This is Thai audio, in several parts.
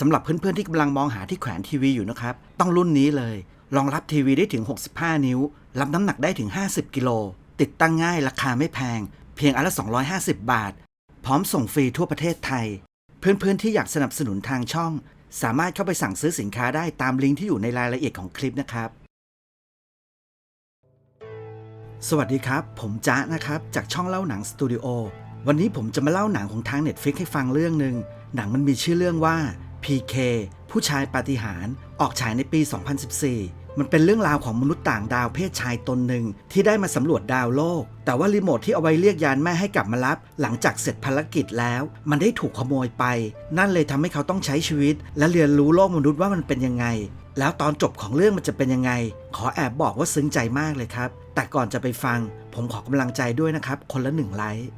สำหรับเพื่อนๆที่กำลังมองหาที่แขวนทีวีอยู่นะครับ ต้องรุ่นนี้เลย รองรับทีวีได้ถึง 65 นิ้ว รับน้ำหนักได้ถึง 50 กิโล ติดตั้งง่ายราคาไม่แพง เพียงอันละ 250 บาท พร้อมส่งฟรีทั่วประเทศไทย เพื่อนๆที่อยากสนับสนุนทางช่อง สามารถเข้าไปสั่งซื้อสินค้าได้ตามลิงก์ที่อยู่ในรายละเอียดของคลิปนะครับ สวัสดีครับ ผมจ๊ะนะครับ จากช่องเล่าหนังสตูดิโอ วันนี้ผมจะมาเล่าหนังของทาง Netflix ให้ฟังเรื่องหนึ่ง หนังมันมีชื่อเรื่องว่า PK ผู้ชายปาฏิหาริย์ออกฉายในปี 2014 มันเป็นเรื่องราวของมนุษย์ต่างดาวเพศชายตนหนึ่งที่ได้มาสำรวจดาวโลก แต่ว่ารีโมทที่เอาไว้เรียกยานแม่ให้กลับมารับ หลังจากเสร็จภารกิจแล้ว มันได้ถูกขโมยไป นั่นเลยทำให้เขาต้องใช้ชีวิต และเรียนรู้โลกมนุษย์ว่ามันเป็นยังไง แล้วตอนจบของเรื่องมันจะเป็นยังไง ขอแอบบอกว่าซึ้งใจมากเลยครับ แต่ก่อนจะไปฟัง ผมขอกำลังใจด้วยนะครับ คนละหนึ่งไลค์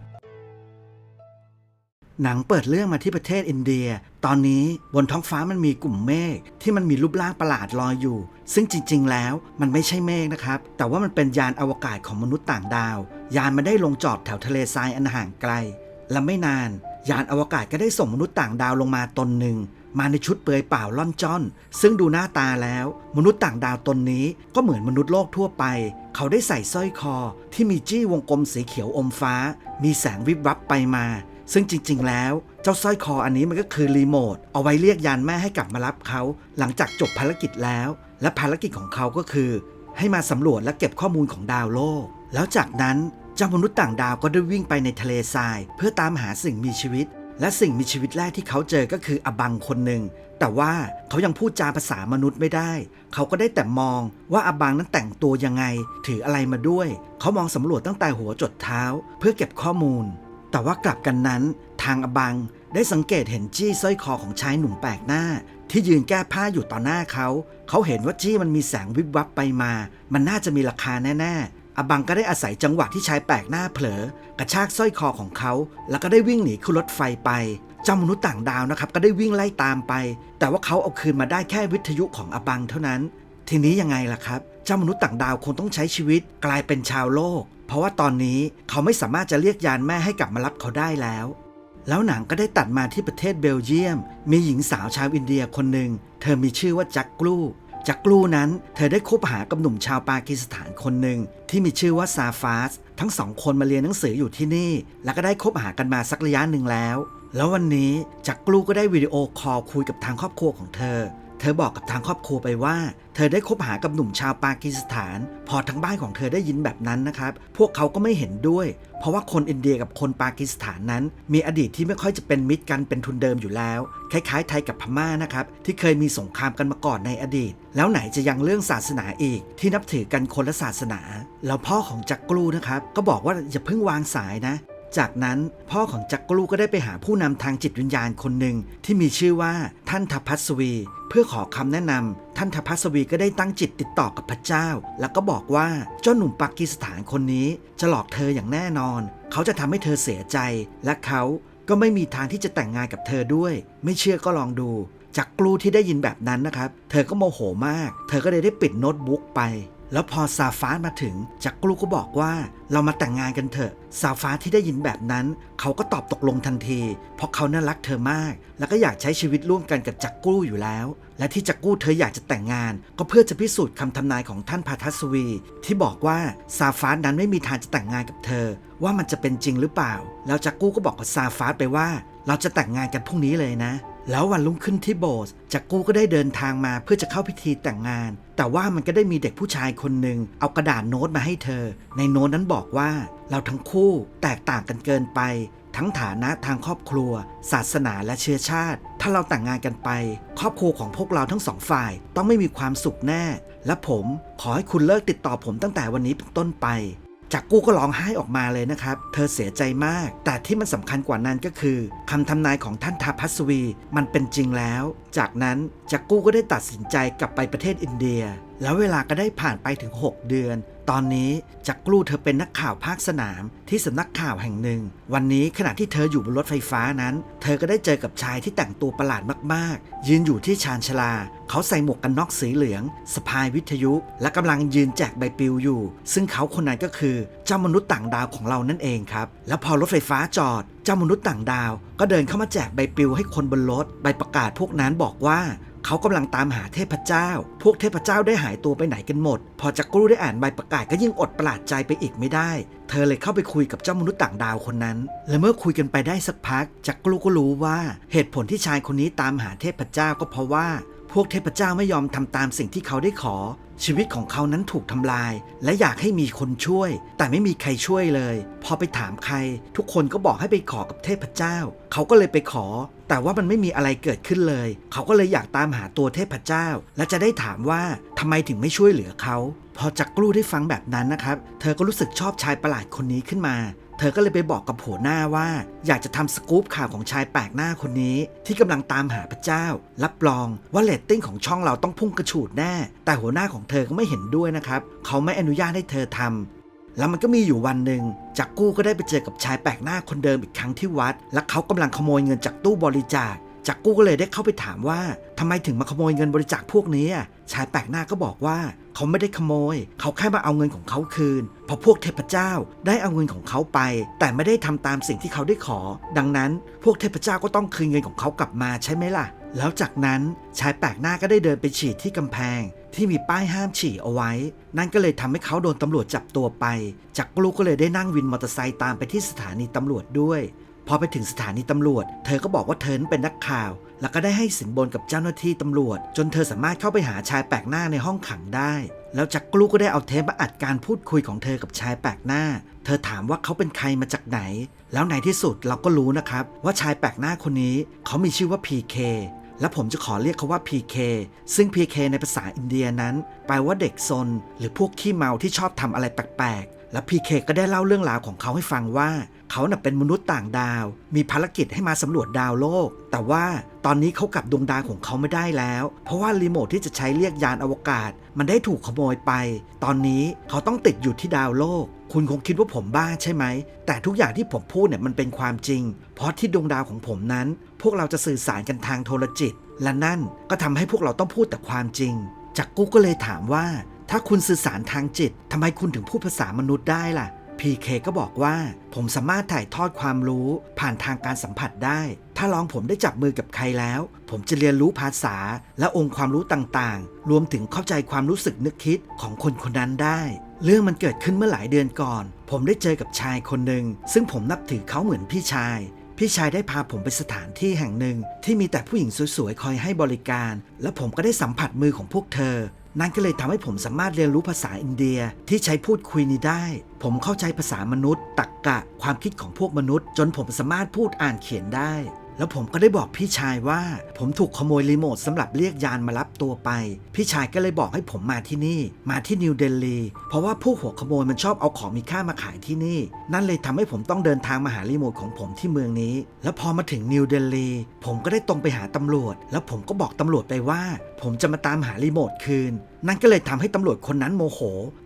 หนังเปิดเรื่องมาที่ประเทศอินเดีย ตอนนี้บนท้องฟ้ามันมีกลุ่มเมฆที่มันมีรูปร่างประหลาดลอยอยู่ ซึ่งจริง ๆ แล้วมันไม่ใช่เมฆนะครับ แต่ว่ามันเป็นยานอวกาศของมนุษย์ต่างดาว ยานมันได้ลงจอดแถวทะเลทรายอันห่างไกล และไม่นาน ยานอวกาศก็ได้ส่งมนุษย์ต่างดาวลงมาตนหนึ่งมาในชุดเปลือยเปล่าล่อนจ้อน ซึ่งดูหน้าตาแล้ว มนุษย์ต่างดาวตนนี้ก็เหมือนมนุษย์โลกทั่วไป เขาได้ใส่สร้อยคอที่มีจี้วงกลมสีเขียวอมฟ้า มีแสงวิบวับไปมา ซึ่งจริง ๆ แล้วเจ้าสร้อยคออันนี้มันก็คือรีโมทเอาไว้เรียกยานแม่ให้กลับมารับเขา หลังจากจบภารกิจแล้ว และภารกิจของเขาก็คือ ให้มาสำรวจและเก็บข้อมูลของดาวโลก แล้วจากนั้นเจ้ามนุษย์ต่างดาวก็ได้วิ่งไปในทะเลทราย เพื่อตามหาสิ่งมีชีวิต และสิ่งมีชีวิตแรกที่เขาเจอก็คืออบังคนหนึ่งแต่ว่าเขายังพูดจาภาษามนุษย์ไม่ได้ เขาก็ได้แต่มองว่าอบังนั้นแต่งตัวยังไง ถืออะไรมาด้วย เขามองสำรวจตั้งแต่หัวจดเท้า เพื่อเก็บข้อมูล แต่ว่ากลับกันนั้น ทางอบังได้สังเกตเห็นจี้สร้อยคอของชายหนุ่มแปลกหน้า ที่ยืนแก้ผ้าอยู่ต่อหน้าเขา เขาเห็นว่าจี้มันมีแสงวิบวับไปมา มันน่าจะมีราคาแน่ๆอบังก็ได้อาศัยจังหวะที่ชายแปลกหน้าเผลอ กระชากสร้อยคอของเขา แล้วก็ได้วิ่งหนีขึ้นรถไฟไปเจ้ามนุษย์ต่างดาวนะครับก็ได้วิ่งไล่ตามไป แต่ว่าเขาเอาคืนมาได้แค่วิทยุของอบังเท่านั้น ทีนี้ยังไงล่ะครับ เจ้ามนุษย์ต่างดาวคงต้องใช้ชีวิตกลายเป็นชาวโลก เพราะว่าตอนนี้เขาไม่สามารถจะเรียกยานแม่ให้กลับมารับเขาได้แล้ว แล้วหนังก็ได้ตัดมาที่ประเทศเบลเยียม มีหญิงสาวชาวอินเดียคนหนึ่ง เธอมีชื่อว่าจักกลูจักกลูนั้น เธอได้คบหากับหนุ่มชาวปากีสถานคนหนึ่งที่มีชื่อว่าซาฟาส ทั้งสองคนมาเรียนหนังสืออยู่ที่นี่ แล้วก็ได้คบหากันมาสักระยะหนึ่งแล้ว แล้ววันนี้จักกลูก็ได้วิดีโอคอลคุยกับทางครอบครัวของเธอ เธอบอกกับทางครอบครัวไปว่า เธอได้คบหากับหนุ่มชาวปากีสถาน พอทั้งบ้านของเธอได้ยินแบบนั้นนะครับ พวกเขาก็ไม่เห็นด้วย เพราะว่าคนอินเดียกับคนปากีสถานนั้น มีอดีตที่ไม่ค่อยจะเป็นมิตรกันเป็นทุนเดิมอยู่แล้ว คล้ายๆ ไทยกับพม่านะครับ ที่เคยมีสงครามกันมาก่อนในอดีต แล้วไหนจะยังเรื่องศาสนาอีก ที่นับถือกันคนละศาสนา แล้วพ่อของจักกลูนะครับก็บอกว่าอย่าเพิ่งวางสายนะ จากนั้นพ่อของจักกลูก็ได้ไปหาผู้นำทางจิตวิญญาณคนหนึ่งที่มีชื่อว่าท่านทพัสวี เพื่อขอคำแนะนำท่านทพัสวีก็ได้ตั้งจิตติดต่อกับพระเจ้า แล้วก็บอกว่าเจ้าหนุ่มปากีสถานคนนี้จะหลอกเธออย่างแน่นอน เขาจะทำให้เธอเสียใจ และเขาก็ไม่มีทางที่จะแต่งงานกับเธอด้วย ไม่เชื่อก็ลองดูจักกลูที่ได้ยินแบบนั้นนะครับ เธอก็โมโหมาก เธอก็เลยได้ปิดโน้ตบุ๊กไป แล้วพอซาฟาสมาถึง จักกลูก็บอกว่าเรามาแต่งงานกันเถอะซาฟาสที่ได้ยินแบบนั้น เขาก็ตอบตกลงทันที เพราะเขาน่ารักเธอมาก แล้วก็อยากใช้ชีวิตร่วมกันกับจักกลูอยู่แล้ว และที่จักกลูเธออยากจะแต่งงาน ก็เพื่อจะพิสูจน์คำทำนายของท่านพาทัสวี ที่บอกว่าซาฟาสนั้นไม่มีทางจะแต่งงานกับเธอ ว่ามันจะเป็นจริงหรือเปล่า แล้วจักกลูก็บอกกับซาฟาสไปว่า เราจะแต่งงานกันพรุ่งนี้เลยนะ แล้ววันรุ่งขึ้นที่โบสถ์จักกูก็ได้เดินทางมาเพื่อจะเข้าพิธีแต่งงาน แต่ว่ามันก็ได้มีเด็กผู้ชายคนหนึ่งเอากระดาษโน้ตมาให้เธอ ในโน้ตนั้นบอกว่า เราทั้งคู่แตกต่างกันเกินไป ทั้งฐานะทางครอบครัว ศาสนาและเชื้อชาติ ถ้าเราแต่งงานกันไป ครอบครัวของพวกเราทั้งสองฝ่าย ต้องไม่มีความสุขแน่ และผมขอให้คุณเลิกติดต่อผมตั้งแต่วันนี้เป็นต้นไป จากกู้ก็ร้องไห้ออกมาเลยนะครับ เธอเสียใจมาก แต่ที่มันสำคัญกว่านั้นก็คือคำทำนายของท่านทาพัสวี มันเป็นจริงแล้ว จากนั้น จักกู้ก็ได้ตัดสินใจกลับไปประเทศอินเดีย แล้วเวลาก็ได้ผ่านไปถึง 6 เดือน ตอนนี้จักกู้เธอเป็นนักข่าวภาคสนามที่สำนักข่าวแห่งหนึ่ง วันนี้ขณะที่เธออยู่บนรถไฟฟ้านั้น เธอก็ได้เจอกับชายที่แต่งตัวประหลาดมากๆ ยืนอยู่ที่ชานชาลา เขาใส่หมวกกันน็อกสีเหลืองสะพายวิทยุ และกำลังยืนแจกใบปลิวอยู่ ซึ่งเขาคนนั้นก็คือเจ้ามนุษย์ต่างดาวของเรานั่นเองครับ แล้วพอรถไฟฟ้าจอด จ้ามนุษย์ต่างดาว ก็เดินเข้ามาแจกใบปลิวให้คนบนรถ ใบประกาศพวกนั้นบอกว่าเขากำลังตามหาเทพเจ้า พวกเทพเจ้าได้หายตัวไปไหนกันหมด พอจักรูได้อ่านใบประกาศก็ยิ่งอดประหลาดใจไปอีกไม่ได้ เธอเลยเข้าไปคุยกับเจ้ามนุษย์ต่างดาวคนนั้น และเมื่อคุยกันไปได้สักพัก จักรูก็รู้ว่า เหตุผลที่ชายคนนี้ตามหาเทพเจ้าก็เพราะว่า พวกเทพเจ้าไม่ยอมทำตามสิ่งที่เขาได้ขอ ชีวิตของเขานั้นถูกทำลาย และอยากให้มีคนช่วย แต่ไม่มีใครช่วยเลย พอไปถามใคร ทุกคนก็บอกให้ไปขอกับเทพเจ้า เขาก็เลยไปขอ แต่ว่ามันไม่มีอะไรเกิดขึ้นเลย เขาก็เลยอยากตามหาตัวเทพเจ้า และจะได้ถามว่าทำไมถึงไม่ช่วยเหลือเขา พอจักรูได้ฟังแบบนั้นนะครับ เธอก็รู้สึกชอบชายประหลาดคนนี้ขึ้นมา เธอก็เลยไปบอกกับหัวหน้าว่า อยากจะทำสกู๊ปข่าวของชายแปลกหน้าคนนี้ ที่กำลังตามหาพระเจ้า รับรองว่าเลตติ้งของช่องเราต้องพุ่งกระฉูดแน่ แต่หัวหน้าของเธอก็ไม่เห็นด้วยนะครับ เขาไม่อนุญาตให้เธอทำแล้วมันก็มีอยู่วันหนึ่งจักกู้ก็ได้ไปเจอกับชายแปลกหน้าคนเดิมอีกครั้งที่วัด และเขากำลังขโมยเงินจากตู้บริจาค จักกู้ก็เลยได้เข้าไปถามว่าทำไมถึงมาขโมยเงินบริจาคพวกนี้ชายแปลกหน้าก็บอกว่าเขาไม่ได้ขโมย เขาแค่มาเอาเงินของเขาคืนเพราะพวกเทพเจ้าได้เอาเงินของเขาไป แต่ไม่ได้ทำตามสิ่งที่เขาได้ขอ ดังนั้นพวกเทพเจ้าก็ต้องคืนเงินของเขากลับมาใช่ไหมล่ะ แล้วจากนั้นชายแปลกหน้าก็ได้เดินไปฉีดที่กำแพง ที่มีป้ายห้ามฉี่เอาไว้ นั่นก็เลยทำให้เขาโดนตำรวจจับตัวไปจากกลูกก็เลยได้นั่งวินมอเตอร์ไซค์ตามไปที่สถานีตำรวจด้วย พอไปถึงสถานีตำรวจ เธอก็บอกว่าเธอนั้นเป็นนักข่าว แล้วก็ได้ให้สินบนกับเจ้าหน้าที่ตำรวจ จนเธอสามารถเข้าไปหาชายแปลกหน้าในห้องขังได้ แล้วจักกลูก็ได้เอาเทปมาอัดการพูดคุยของเธอกับชายแปลกหน้า เธอถามว่าเขาเป็นใครมาจากไหน แล้วในที่สุดเราก็รู้นะครับ ว่าชายแปลกหน้าคนนี้ เขามีชื่อว่า PK และผมจะขอเรียกเขาว่า PK ซึ่ง PK ในภาษาอินเดียนั้น แปลว่าเด็กซน หรือพวกขี้เมาที่ชอบทำอะไรแปลก และ PK ก็ได้เล่าเรื่องราวของเขาให้ฟังว่า เขาน่ะเป็นมนุษย์ต่างดาว มีภารกิจให้มาสำรวจดาวโลก แต่ว่าตอนนี้เขากลับดวงดาวของเขาไม่ได้แล้ว เพราะว่ารีโมทที่จะใช้เรียกยานอวกาศ มันได้ถูกขโมยไป ตอนนี้เขาต้องติดอยู่ที่ดาวโลก คุณคงคิดว่าผมบ้าใช่ไหม แต่ทุกอย่างที่ผมพูดเนี่ยมันเป็นความจริง เพราะที่ดวงดาวของผมนั้น พวกเราจะสื่อสารกันทางโทรจิต และนั่นก็ทำให้พวกเราต้องพูดแต่ความจริงจากกูก็เลยถามว่า ถ้าคุณสื่อสารทางจิตทำไมคุณถึงพูดภาษามนุษย์ได้ล่ะ PK ก็บอกว่า ผมสามารถถ่ายทอดความรู้ผ่านทางการสัมผัสได้ ถ้าลองผมได้จับมือกับใครแล้ว ผมจะเรียนรู้ภาษาและองค์ความรู้ต่างๆ รวมถึงเข้าใจความรู้สึกนึกคิดของคนคนนั้นได้ เรื่องมันเกิดขึ้นเมื่อหลายเดือนก่อน ผมได้เจอกับชายคนหนึ่งซึ่งผมนับถือเขาเหมือนพี่ชายพี่ชายได้พาผมไปสถานที่แห่งหนึ่งที่มีแต่ผู้หญิงสวยๆ คอยให้บริการ และผมก็ได้สัมผัสมือของพวกเธอ นั่นก็เลยทำให้ผมสามารถเรียนรู้ภาษาอินเดียที่ใช้พูดคุยนี้ได้ ผมเข้าใจภาษามนุษย์ ตรรกกะความคิดของพวกมนุษย์ จนผมสามารถพูดอ่านเขียนได้ แล้วผมก็ได้บอกพี่ชายว่า ผมถูกขโมยรีโมทสำหรับเรียกยานมารับตัวไป พี่ชายก็เลยบอกให้ผมมาที่นี่ มาที่นิวเดลีเพราะว่าผู้หัวขโมยมันชอบเอาของมีค่ามาขายที่นี่ นั่นเลยทำให้ผมต้องเดินทางมาหารีโมทของผมที่เมืองนี้ แล้วพอมาถึงนิวเดลีผมก็ได้ตรงไปหาตำรวจ แล้วผมก็บอกตำรวจไปว่า ผมจะมาตามหารีโมทคืน นั่นก็เลยทำให้ตำรวจคนนั้นโมโห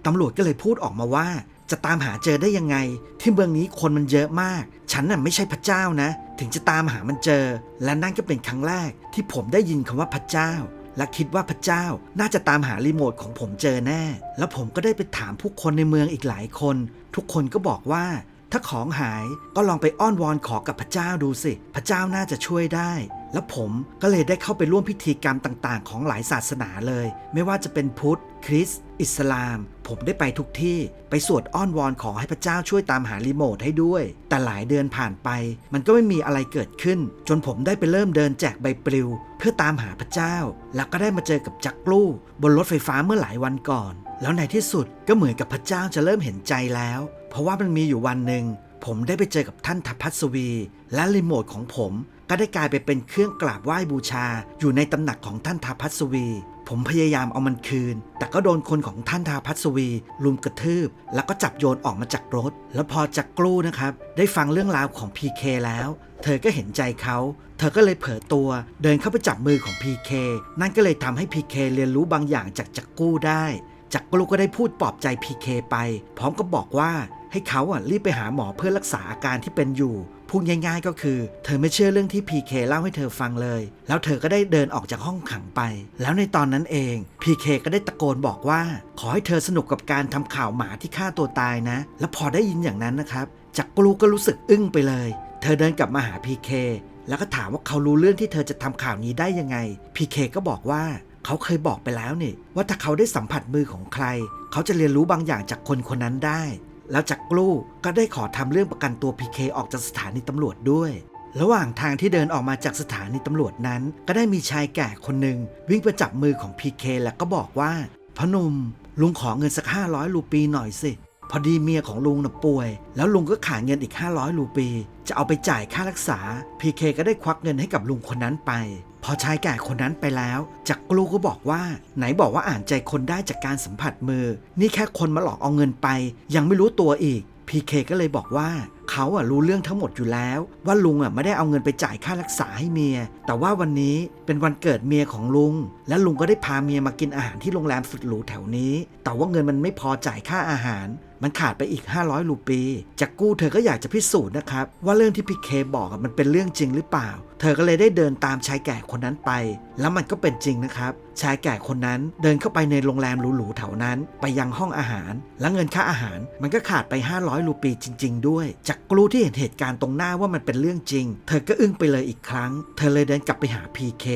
ตำรวจก็เลยพูดออกมาว่า จะตามหาเจอได้ยังไง ที่เมืองนี้คนมันเยอะมาก ฉันน่ะไม่ใช่พระเจ้านะ ถึงจะตามหามันเจอ และนั่นก็เป็นครั้งแรก ที่ผมได้ยินคำว่าพระเจ้า และคิดว่าพระเจ้าน่าจะตามหารีโมทของผมเจอแน่ แล้วผมก็ได้ไปถามผู้คนในเมืองอีกหลายคน ทุกคนก็บอกว่าถ้าของหายก็ลองไปอ้อนวอนขอกับพระเจ้าดูสิ พระเจ้าน่าจะช่วยได้ แล้วผมก็เลยได้เข้าไปร่วมพิธีกรรมต่างๆ ของหลายศาสนาเลย ไม่ว่าจะเป็นพุทธ คริสต์อิสลาม ผมได้ไปทุกที่ ไปสวดอ้อนวอนขอให้พระเจ้าช่วยตามหารีโมทให้ด้วย แต่หลายเดือนผ่านไป มันก็ไม่มีอะไรเกิดขึ้น จนผมได้ไปเริ่มเดินแจกใบปลิว เพื่อตามหาพระเจ้า แล้วก็ได้มาเจอกับจักรลูบนรถไฟฟ้าเมื่อหลายวันก่อน แล้วในที่สุดก็เหมือนกับพระเจ้าจะเริ่มเห็นใจแล้ว เพราะว่ามันมีอยู่วันหนึ่ง ผมได้ไปเจอกับท่านทัพพัสวี และรีโมทของผมก็ได้กลายไปเป็นเครื่องกราบไหว้บูชา อยู่ในตำหนักของท่านทาพัสวี ผมพยายามเอามันคืน แต่ก็โดนคนของท่านทาพัสวี ลุมกระทืบ แล้วก็จับโยนออกมาจากรถ แล้วพอจักกลูนะครับ ได้ฟังเรื่องราวของ PK แล้ว เธอก็เห็นใจเขา เธอก็เลยเผลอตัว เดินเข้าไปจับมือของ PK นั่นก็เลยทำให้ PK เรียนรู้บางอย่างจากจักกู้ได้จักรูก็ได้พูดปลอบใจ PK ไป พร้อมกับบอกว่า ให้เขาอะรีบไปหาหมอเพื่อรักษาอาการที่เป็นอยู่พูดง่ายๆก็คือ เธอไม่เชื่อเรื่องที่ PK เล่าให้เธอฟังเลย แล้วเธอก็ได้เดินออกจากห้องขังไป แล้วในตอนนั้นเอง PK ก็ได้ตะโกนบอกว่า ขอให้เธอสนุกกับการทำข่าวหมาที่ฆ่าตัวตายนะ แล้วพอได้ยินอย่างนั้นนะครับจักรูก็รู้สึกอึ้งไปเลย เธอเดินกลับมาหา PK แล้วก็ถามว่าเขารู้เรื่องที่เธอจะทำข่าวนี้ได้ยังไง PK ก็บอกว่าเขาเคยบอกไปแล้วนี่ว่าถ้าเขาได้สัมผัสมือของใคร เขาจะเรียนรู้บางอย่างจากคนคนนั้นได้ แล้วจักกลูก็ได้ขอทำเรื่องประกันตัวพีเคออกจากสถานีตำรวจด้วย ระหว่างทางที่เดินออกมาจากสถานีตำรวจนั้น ก็ได้มีชายแก่คนหนึ่งวิ่งไปจับมือของพีเคแล้วก็บอกว่าพนุ่มลุงขอเงินสักห้าร้อยรูปีหน่อยสิ พอดีเมียของลุงน่ะป่วย แล้วลุงก็ขาดเงินอีก 500รูปี จะเอาไปจ่ายค่ารักษาพีเคก็ได้ควักเงินให้กับลุงคนนั้นไป พอชายแก่คนนั้นไปแล้ว จักกลูก็บอกว่า ไหนบอกว่าอ่านใจคนได้จากการสัมผัสมือ นี่แค่คนมาหลอกเอาเงินไป ยังไม่รู้ตัวอีกพีเคก็เลยบอกว่าเขาอะรู้เรื่องทั้งหมดอยู่แล้ว ว่าลุงอะไม่ได้เอาเงินไปจ่ายค่ารักษาให้เมีย แต่ว่าวันนี้เป็นวันเกิดเมียของลุง และลุงก็ได้พาเมียมากินอาหารที่โรงแรมสุดหรูแถวนี้ แต่ว่าเงินมันไม่พอจ่ายค่าอาหาร มันขาดไปอีก 500 รูปีจากกู้เธอก็อยากจะพิสูจน์นะครับ ว่าเรื่องที่พีเคบอกมันเป็นเรื่องจริงหรือเปล่า เธอก็เลยได้เดินตามชายแก่คนนั้นไป แล้วมันก็เป็นจริงนะครับ ชายแก่คนนั้นเดินเข้าไปในโรงแรมหรูๆแถวนั้น ไปยังห้องอาหาร และเงินค่าอาหารมันก็ขาดไป 500 รูปีจริง ๆ ด้วย จากกลูที่เห็นเหตุการณ์ตรงหน้าว่ามันเป็นเรื่องจริง เธอก็อึ้งไปเลยอีกครั้ง เธอเลยเดินกลับไปหา PK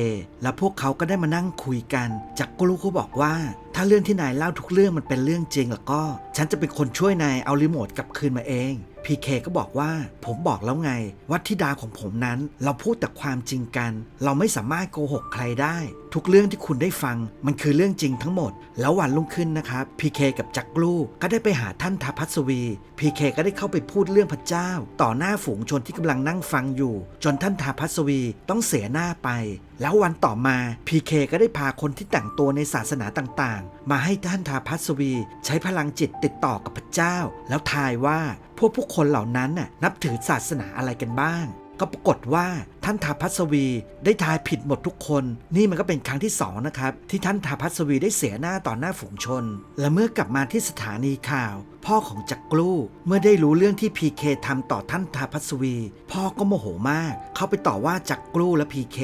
แล้วพวกเขาก็ได้มานั่งคุยกัน จากกลูก็บอกว่าถ้าเรื่องที่นายเล่าทุกเรื่องมันเป็นเรื่องจริงแล้วก็ ฉันจะเป็นคนช่วยนายเอารีโมทกลับคืนมาเอง พีเคก็บอกว่า ผมบอกแล้วไงว่าทิดาของผมนั้น เราพูดแต่ความจริงกัน เราไม่สามารถโกหกใครได้ ทุกเรื่องที่คุณได้ฟัง มันคือเรื่องจริงทั้งหมด แล้ววันรุ่งขึ้นนะครับพีเคกับจักรลูก็ได้ไปหาท่านทพัสวีพีเคก็ได้เข้าไปพูดเรื่องพระเจ้า ต่อหน้าฝูงชนที่กำลังนั่งฟังอยู่ จนท่านทัพพัสวีต้องเสียหน้าไป แล้ววันต่อมาพีเคก็ได้พาคนที่แต่งตัวในศาสนาต่างๆ มาให้ท่านทาพัสวี ใช้พลังจิตติดต่อกับพระเจ้า แล้วทายว่า พวกผู้คนเหล่านั้นน่ะนับถือศาสนาอะไรกันบ้าง ก็ปรากฏว่า ท่านทาพัสวีได้ทายผิดหมดทุกคน นี่มันก็เป็นครั้งที่สองนะครับที่ท่านทาพัสวีได้เสียหน้าต่อหน้าฝูงชน และเมื่อกลับมาที่สถานีข่าว พ่อของจักกลูเมื่อได้รู้เรื่องที่พีเคทำต่อท่านทาพัสวี พ่อก็โมโหมาก เข้าไปต่อว่าจักกลูและพีเค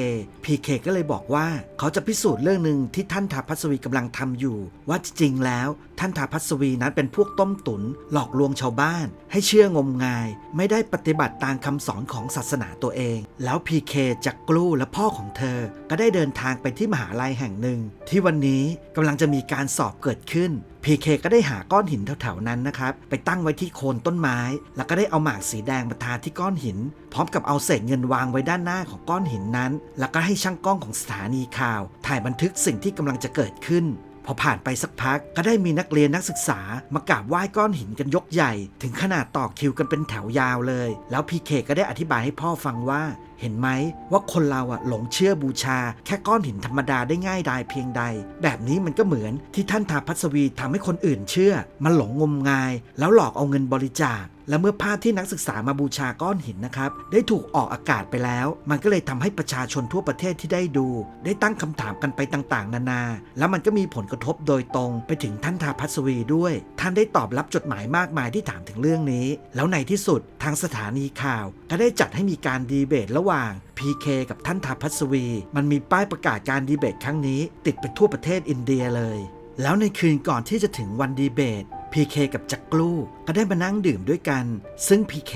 พีเคก็เลยบอกว่าเขาจะพิสูจน์เรื่องหนึ่งที่ท่านทาพัสวีกำลังทำอยู่ ว่าจริงแล้วท่านทาพัสวีนั้นเป็นพวกต้มตุน หลอกลวงชาวบ้าน ให้เชื่องมงาย ไม่ได้ปฏิบัติตามคำสอนของศาสนาตัวเอง แล้วพีีเคจักกลูและพ่อของเธอ ก็ได้เดินทางไปที่มหาลัยแห่งหนึ่ง ที่วันนี้กำลังจะมีการสอบเกิดขึ้นพีเคก็ได้หาก้อนหินแถวๆนั้นนะครับ ไปตั้งไว้ที่โคนต้นไม้ แล้วก็ได้เอาหมากสีแดงมาทาที่ก้อนหิน พร้อมกับเอาเศษเงินวางไว้ด้านหน้าของก้อนหินนั้น แล้วก็ให้ช่างกล้องของสถานีข่าว ถ่ายบันทึกสิ่งที่กำลังจะเกิดขึ้นพอผ่านไปสักพักก็ได้มีนักเรียนนักศึกษามากราบไหว้ก้อนหินกันยกใหญ่ ถึงขนาดต่อคิวกันเป็นแถวยาวเลย แล้วพีเคก็ได้อธิบายให้พ่อฟังว่า เห็นไหมว่าคนเราอะหลงเชื่อบูชา แค่ก้อนหินธรรมดาได้ง่ายดายเพียงใด แบบนี้มันก็เหมือนที่ท่านทาพัสวีทำให้คนอื่นเชื่อ มันหลงงมงาย แล้วหลอกเอาเงินบริจาคและเมื่อภาพที่นักศึกษามาบูชาก้อนหินนะครับ ได้ถูกออกอากาศไปแล้ว มันก็เลยทำให้ประชาชนทั่วประเทศที่ได้ดู ได้ตั้งคำถามกันไปต่างๆ นานา แล้วมันก็มีผลกระทบโดยตรงไปถึงท่านทาพัสวีด้วย ท่านได้ตอบรับจดหมายมากมายที่ถามถึงเรื่องนี้ แล้วในที่สุดทางสถานีข่าว ก็ได้จัดให้มีการดีเบตระหว่าง PK กับท่านทาพัสวี มันมีป้ายประกาศการดีเบตครั้งนี้ ติดไปทั่วประเทศอินเดียเลย แล้วในคืนก่อนที่จะถึงวันดีเบต PK กับจักกลูก็ได้มานั่งดื่มด้วยกัน ซึ่ง PK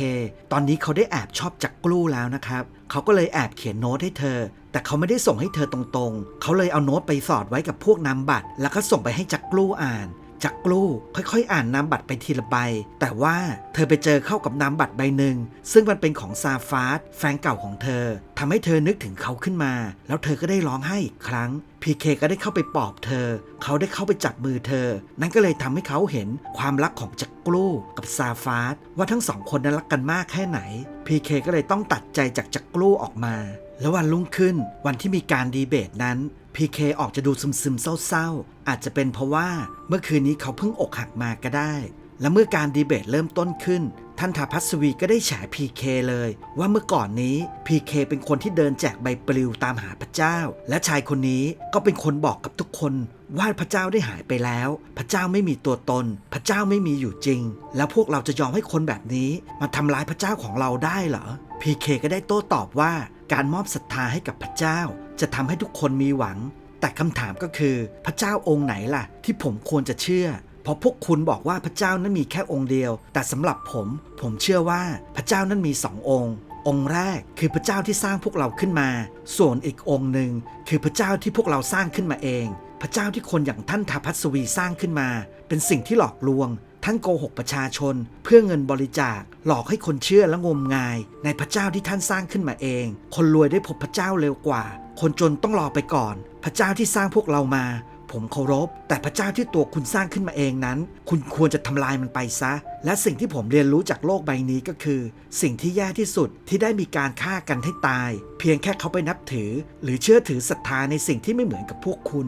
ตอนนี้เขาได้แอบชอบจักกลูแล้วนะครับ เขาก็เลยแอบเขียนโน้ตให้เธอ แต่เขาไม่ได้ส่งให้เธอตรงๆ เขาเลยเอาโน้ตไปสอดไว้กับพวกนามบัตร แล้วก็ส่งไปให้จักกลูอ่าน จักกลูค่อยๆ อ่านนามบัตรไปทีละใบ แต่ว่าเธอไปเจอเข้ากับนามบัตรใบหนึ่ง ซึ่งมันเป็นของซาฟาสแฟนเก่าของเธอทำให้เธอนึกถึงเขาขึ้นมา แล้วเธอก็ได้ร้องไห้อีกครั้งพีเคก็ได้เข้าไปปลอบเธอ เขาได้เข้าไปจับมือเธอ นั่นก็เลยทำให้เขาเห็นความรักของจักกลูกับซาฟาสว่าทั้งสองคนนั้นรักกันมากแค่ไหนพีเคก็เลยต้องตัดใจจากจักกลูออกมา แล้ววันรุ่งขึ้นวันที่มีการดีเบตนั้นพีเคออกจะดูซึมๆเศร้าๆ อาจจะเป็นเพราะว่าเมื่อคืนนี้เขาเพิ่งอกหักมาก็ได้ และเมื่อการดีเบตเริ่มต้นขึ้น ท่านทาพัสวีก็ได้แฉพีเคเลย ว่าเมื่อก่อนนี้พีเคเป็นคนที่เดินแจกใบปลิวตามหาพระเจ้า และชายคนนี้ก็เป็นคนบอกกับทุกคนว่าพระเจ้าได้หายไปแล้ว พระเจ้าไม่มีตัวตน พระเจ้าไม่มีอยู่จริง แล้วพวกเราจะยอมให้คนแบบนี้มาทำร้ายพระเจ้าของเราได้เหรอพีเคก็ได้โต้ตอบว่า การมอบศรัทธาให้กับพระเจ้า จะทำให้ทุกคนมีหวัง แต่คำถามก็คือพระเจ้าองค์ไหนล่ะ ที่ผมควรจะเชื่อ เพราะพวกคุณบอกว่าพระเจ้านั้นมีแค่องค์เดียว แต่สำหรับผม ผมเชื่อว่าพระเจ้านั้นมีสององค์ องค์แรกคือพระเจ้าที่สร้างพวกเราขึ้นมา ส่วนอีกองค์หนึ่งคือพระเจ้าที่พวกเราสร้างขึ้นมาเอง พระเจ้าที่คนอย่างท่านทาพัสวีสร้างขึ้นมา เป็นสิ่งที่หลอกลวง ท่านโกหกประชาชน เพื่อเงินบริจาค หลอกให้คนเชื่อและงมงาย ในพระเจ้าที่ท่านสร้างขึ้นมาเอง คนรวยได้พบพระเจ้าเร็วกว่า คนจนต้องรอไปก่อน พระเจ้าที่สร้างพวกเรามา ผมเคารพ แต่พระเจ้าที่ตัวคุณสร้างขึ้นมาเองนั้น คุณควรจะทำลายมันไปซะ และสิ่งที่ผมเรียนรู้จากโลกใบนี้ก็คือ สิ่งที่แย่ที่สุดที่ได้มีการฆ่ากันให้ตาย เพียงแค่เขาไปนับถือ หรือเชื่อถือศรัทธาในสิ่งที่ไม่เหมือนกับพวกคุณ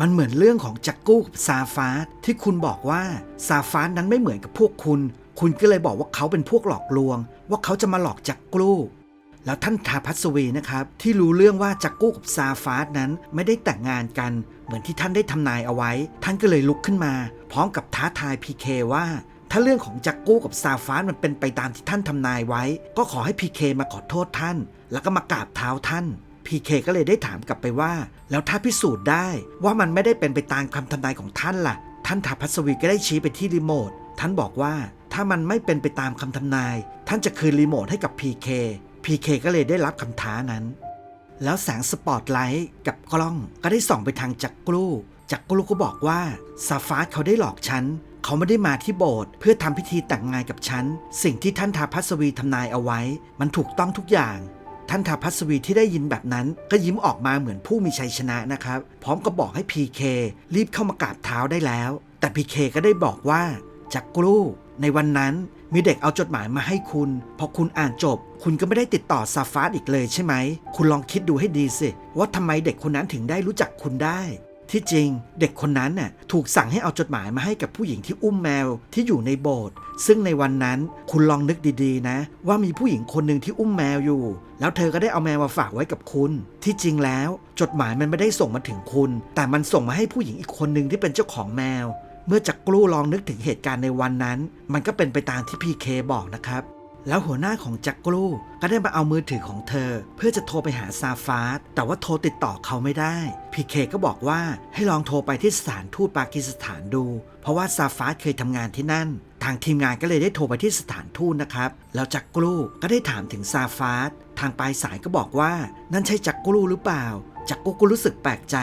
มันเหมือนเรื่องของจักกู้กับซาฟาสที่คุณบอกว่าซาฟาสนั้นไม่เหมือนกับพวกคุณ คุณก็เลยบอกว่าเขาเป็นพวกหลอกลวง ว่าเขาจะมาหลอกจักกลูแล้วท่านทาพัสวีนะครับ ที่รู้เรื่องว่าจักกู้กับซาฟาสนั้นไม่ได้แต่งงานกัน เหมือนที่ท่านได้ทำนายเอาไว้ ท่านก็เลยลุกขึ้นมา พร้อมกับท้าทายพีเคว่า ถ้าเรื่องของจักกู้กับซาฟาสมันเป็นไปตามที่ท่านทำนายไว้ ก็ขอให้พีเคมาขอโทษท่าน แล้วก็มากราบเท้าท่าน พีเคก็เลยได้ถามกลับไปว่า แล้วถ้าพิสูจน์ได้ว่ามันไม่ได้เป็นไปตามคำทำนายของท่านล่ะ ท่านทาพัสวีก็ได้ชี้ไปที่รีโมทท่านบอกว่าถ้ามันไม่เป็นไปตามคำทำนาย ท่านจะคืนรีโมทให้กับพีเคพีเคก็เลยได้รับคำท้านั้น แล้วแสงสปอตไลท์กับกล้องก็ได้ส่องไปทางจักกลูจักกลูก็บอกว่าซาฟาสเขาได้หลอกฉัน เขาไม่ได้มาที่โบสถ์เพื่อทำพิธีแต่งงานกับฉัน สิ่งที่ท่านทาพัสวีทำนายเอาไว้ มันถูกต้องทุกอย่าง ท่านทาพัสวีที่ได้ยินแบบนั้น ก็ยิ้มออกมาเหมือนผู้มีชัยชนะนะครับ พร้อมกับบอกให้พีเครีบเข้ามากราบเท้าได้แล้ว แต่พีเคก็ได้บอกว่าจักกลูในวันนั้นมีเด็กเอาจดหมายมาให้คุณ พอคุณอ่านจบ คุณก็ไม่ได้ติดต่อซาฟาสอีกเลยใช่ไหม คุณลองคิดดูให้ดีสิ ว่าทำไมเด็กคนนั้นถึงได้รู้จักคุณได้ ที่จริงเด็กคนนั้นน่ะถูกสั่งให้เอาจดหมายมาให้กับผู้หญิงที่อุ้มแมวที่อยู่ในโบสถ์ซึ่งในวันนั้นคุณลองนึกดีๆนะ ว่ามีผู้หญิงคนหนึ่งที่อุ้มแมวอยู่ แล้วเธอก็ได้เอาแมวมาฝากไว้กับคุณ ที่จริงแล้ว จดหมายมันไม่ได้ส่งมาถึงคุณ แต่มันส่งมาให้ผู้หญิงอีกคนหนึ่งที่เป็นเจ้าของแมว เมื่อจักกลูลองนึกถึงเหตุการณ์ในวันนั้น มันก็เป็นไปตามที่พีเคบอกนะครับ แล้วหัวหน้าของจักกลูก็ได้มาเอามือถือของเธอ เพื่อจะโทรไปหาซาฟาสแต่ว่าโทรติดต่อเขาไม่ได้พีเคก็บอกว่าให้ลองโทรไปที่สถานทูตปากีสถานดู เพราะว่าซาฟาสเคยทำงานที่นั่น ทางทีมงานก็เลยได้โทรไปที่สถานทูตนะครับแล้วจักกลูก็ได้ถามถึงซาฟาสทางปลายสายก็บอกว่านั่นใช่จักกลูหรือเปล่า จักกุก็รู้สึกแปลกใจ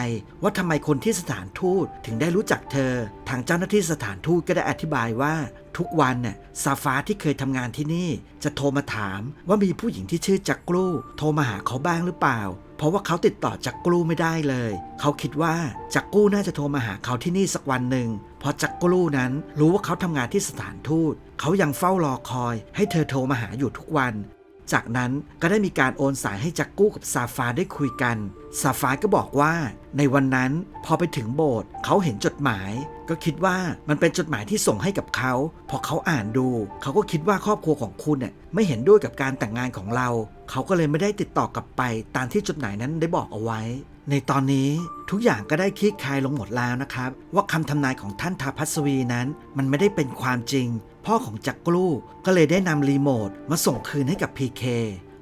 ว่าทำไมคนที่สถานทูตถึงได้รู้จักเธอ ทางเจ้าหน้าที่สถานทูตก็ได้อธิบายว่าทุกวันน่ะซาฟาที่เคยทำงานที่นี่ จะโทรมาถามว่ามีผู้หญิงที่ชื่อจักกลูโทรมาหาเขาบ้างหรือเปล่า เพราะว่าเขาติดต่อจักกลูไม่ได้เลย เขาคิดว่าจักกู้น่าจะโทรมาหาเขาที่นี่สักวันหนึ่งเพราะจักกลูนั้นรู้ว่าเขาทำงานที่สถานทูต เขายังเฝ้ารอคอย ให้เธอโทรมาหาอยู่ทุกวัน จากนั้นก็ได้มีการโอนสายให้จักกู้กับซาฟาได้คุยกัน ซาฟาก็บอกว่า ในวันนั้นพอไปถึงโบสถ์เขาเห็นจดหมาย ก็คิดว่ามันเป็นจดหมายที่ส่งให้กับเขา พอเขาอ่านดู เขาก็คิดว่าครอบครัวของคุณเนี่ยไม่เห็นด้วยกับการแต่งงานของเรา เขาก็เลยไม่ได้ติดต่อกลับไป ตามที่จดหมายนั้นได้บอกเอาไว้ ในตอนนี้ทุกอย่างก็ได้คลี่คลายลงหมดแล้วนะครับ ว่าคำทำนายของท่านทาพัสวีนั้น มันไม่ได้เป็นความจริง พ่อของจักกลูก็เลยได้นำรีโมทมาส่งคืนให้กับพีเค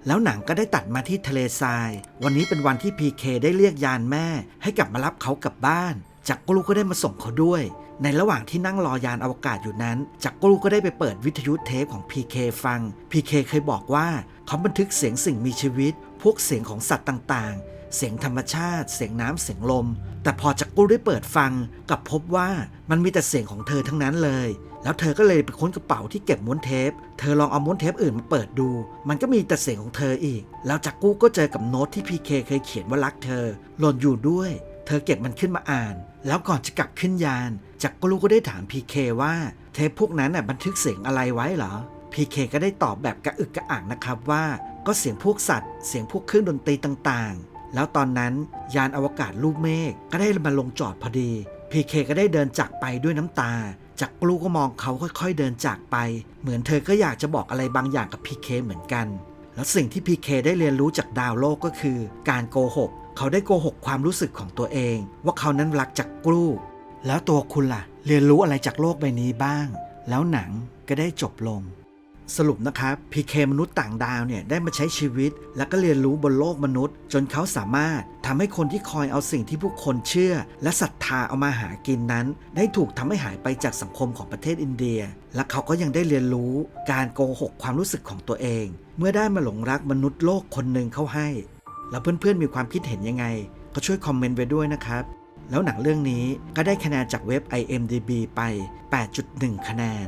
แล้วหนังก็ได้ตัดมาที่ทะเลทราย วันนี้เป็นวันที่พีเคได้เรียกยานแม่ ให้กลับมารับเขากลับบ้าน จักกลูก็ได้มาส่งเขาด้วย ในระหว่างที่นั่งรอยานอวกาศอยู่นั้น จักกลูก็ได้ไปเปิดวิทยุเทปของพีเคฟังพีเคเคยบอกว่าเขาบันทึกเสียงสิ่งมีชีวิต พวกเสียงของสัตว์ต่างๆเสียงธรรมชาติ เสียงน้ำ เสียงลม แต่พอจักกู้ได้เปิดฟังกับพบว่ามันมีแต่เสียงของเธอทั้งนั้นเลย แล้วเธอก็เลยไปค้นกระเป๋าที่เก็บม้วนเทป เธอลองเอาม้วนเทปอื่นมาเปิดดู มันก็มีแต่เสียงของเธออีก แล้วจักกู้ก็เจอกับโน้ตที่พีเคเคยเขียนว่ารักเธอ หล่นอยู่ด้วย เธอเก็บมันขึ้นมาอ่าน แล้วก่อนจะกลับขึ้นยาน จักกู้ก็ได้ถามพีเคว่าเทปพวกนั้นน่ะบันทึกเสียงอะไรไว้เหรอพีเคก็ได้ตอบแบบกระอึกกระอ่างนะครับว่า ก็เสียงพวกสัตว์ เสียงพวกเครื่องดนตรีต่างๆ แล้วตอนนั้นยานอวกาศลูกเมฆก็ได้มาลงจอดพอดีพีเคก็ได้เดินจากไปด้วยน้ำตา จากกลูก็มองเขาค่อยๆเดินจากไป เหมือนเธอก็อยากจะบอกอะไรบางอย่างกับพีเคเหมือนกัน แล้วสิ่งที่พีเคได้เรียนรู้จากดาวโลกก็คือ การโกหก เขาได้โกหกความรู้สึกของตัวเอง ว่าเขานั้นรักจากกลูแล้วตัวคุณล่ะ เรียนรู้อะไรจากโลกใบนี้บ้าง แล้วหนังก็ได้จบลง สรุปนะครับพีเคมนุษย์ต่างดาวเนี่ยได้มาใช้ชีวิต แล้วก็เรียนรู้บนโลกมนุษย์ จนเขาสามารถทำให้คนที่คอยเอาสิ่งที่ผู้คนเชื่อ และศรัทธาเอามาหากินนั้น ได้ถูกทำให้หายไปจากสังคมของประเทศอินเดีย และเขาก็ยังได้เรียนรู้การโกหกความรู้สึกของตัวเอง เมื่อได้มาหลงรักมนุษย์โลกคนหนึ่งเข้าให้ แล้วเพื่อนๆมีความคิดเห็นยังไง ก็ช่วยคอมเมนต์ไว้ด้วยนะครับแล้วหนังเรื่องนี้ก็ได้คะแนนจากเว็บ IMDB ไป 8.1 คะแนน